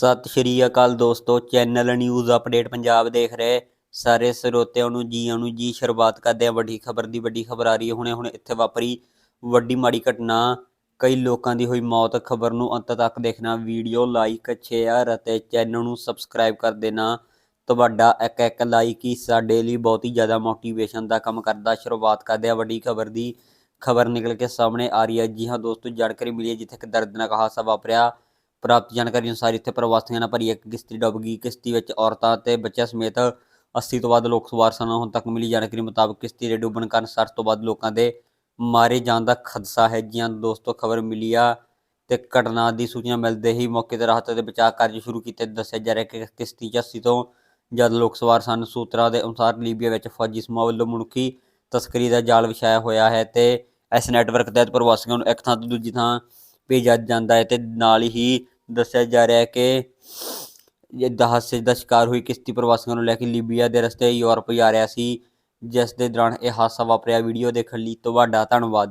ਸਤਿ ਸ਼੍ਰੀ ਅਕਾਲ ਦੋਸਤੋ, channel news update Punjab ਦੇਖ ਰਹੇ। ਸਾਰੇ ਸਰੋਤਿਆਂ ਨੂੰ ਜੀ ਨੂੰ ਜੀ, ਸ਼ੁਰੂਆਤ ਕਰਦੇ ਆ ਵੱਡੀ ਖਬਰ ਦੀ ਵੱਡੀ ਖਬਰ ਆ ਰਹੀ ਹੈ। ਹੁਣੇ, ਹੁਣ ਇੱਥੇ ਵਾਪਰੀ ਵੱਡੀ ਮਾੜੀ ਘਟਨਾ। ਕਈ ਲੋਕਾਂ ਦੀ ਹੋਈ ਮੌਤ। ਖਬਰ ਨੂੰ ਅੰਤ ਤੱਕ ਦੇਖਣਾ, ਵੀਡੀਓ ਲਾਈਕ ਸ਼ੇਅਰ ਅਤੇ ਚੈਨਲ ਨੂੰ ਸਬਸਕ੍ਰਾਈਬ ਕਰ ਦੇਣਾ। ਤੁਹਾਡਾ ਇੱਕ ਇੱਕ ਲਾਈਕ ਹੀ ਸਾਡੇ ਲਈ ਬਹੁਤ ਹੀ ਜ਼ਿਆਦਾ ਮੋਟੀਵੇਸ਼ਨ ਦਾ ਕੰਮ ਕਰਦਾ। ਸ਼ੁਰੂਆਤ ਕਰਦੇ ਆ ਵੱਡੀ ਖਬਰ ਦੀ। ਖਬਰ ਨਿਕਲ ਕੇ ਸਾਹਮਣੇ ਆ ਰਹੀ ਹੈ। ਜੀ ਹਾਂ ਦੋਸਤੋ, ਜਾਣਕਾਰੀ ਮਿਲੀ ਹੈ ਜਿੱਥੇ ਇੱਕ ਦਰਦਨਾਕ ਹਾਦਸਾ ਵਾਪਰਿਆ। ਪ੍ਰਾਪਤ ਜਾਣਕਾਰੀ ਅਨੁਸਾਰ ਇੱਥੇ ਪ੍ਰਵਾਸੀਆਂ ਨਾਲ ਭਰੀ ਇੱਕ ਕਿਸ਼ਤੀ ਡੁੱਬ ਗਈ। ਕਿਸ਼ਤੀ ਵਿੱਚ ਔਰਤਾਂ ਅਤੇ ਬੱਚਿਆਂ ਸਮੇਤ 80 ਤੋਂ ਵੱਧ ਲੋਕ ਸਵਾਰ ਸਨ। ਹੁਣ ਤੱਕ ਮਿਲੀ ਜਾਣਕਾਰੀ ਮੁਤਾਬਕ ਕਿਸ਼ਤੀ ਦੇ ਡੁੱਬਣ ਕਾਰਨ 60 ਤੋਂ ਵੱਧ ਲੋਕਾਂ ਦੇ ਮਾਰੇ ਜਾਣ ਦਾ ਖਦਸ਼ਾ ਹੈ ਜੀਆਂ ਦੋਸਤੋ ਖਬਰ ਮਿਲੀ ਆ ਤੇ ਘਟਨਾ ਦੀ ਸੂਚਨਾ ਮਿਲਦੇ ਹੀ ਮੌਕੇ ਤੇ ਰਾਹਤ ਅਤੇ ਬਚਾਅ ਕਾਰਜ ਸ਼ੁਰੂ ਕੀਤੇ। ਦੱਸਿਆ ਜਾ ਰਿਹਾ ਕਿ ਕਿਸ਼ਤੀ 'ਚ 80 ਤੋਂ ਜਦ ਲੋਕ ਸਵਾਰ ਸਨ। ਸੂਤਰਾਂ ਦੇ ਅਨੁਸਾਰ ਲੀਬੀਆ ਵਿੱਚ ਫੌਜੀ ਸਮੂਹ ਵੱਲੋਂ ਮਨੁੱਖੀ ਤਸਕਰੀ ਦਾ ਜਾਲ ਵਿਛਾਇਆ ਹੋਇਆ ਹੈ ਤੇ ਇਸ ਨੈਟਵਰਕ ਤਹਿਤ ਪ੍ਰਵਾਸੀਆਂ ਨੂੰ ਇੱਕ ਥਾਂ ਤੋਂ ਦੂਜੀ ਥਾਂ ਭੇਜਿਆ ਜਾਂਦਾ ਹੈ ਤੇ ਨਾਲ ਹੀ ਦੱਸਿਆ ਜਾ ਰਿਹਾ ਹੈ ਕਿ ਇਹ ਹਾਦਸੇ ਦਾ ਸ਼ਿਕਾਰ ਹੋਈ ਕਿਸ਼ਤੀ ਪ੍ਰਵਾਸੀਆਂ ਨੂੰ ਲੈ ਕੇ ਲੀਬੀਆ ਦੇ ਰਸਤੇ ਯੂਰਪ ਜਾ ਰਿਹਾ ਸੀ, ਜਿਸ ਦੇ ਦੌਰਾਨ ਇਹ ਹਾਦਸਾ ਵਾਪਰਿਆ। ਵੀਡੀਓ ਦੇਖਣ ਲਈ ਤੁਹਾਡਾ ਧੰਨਵਾਦ।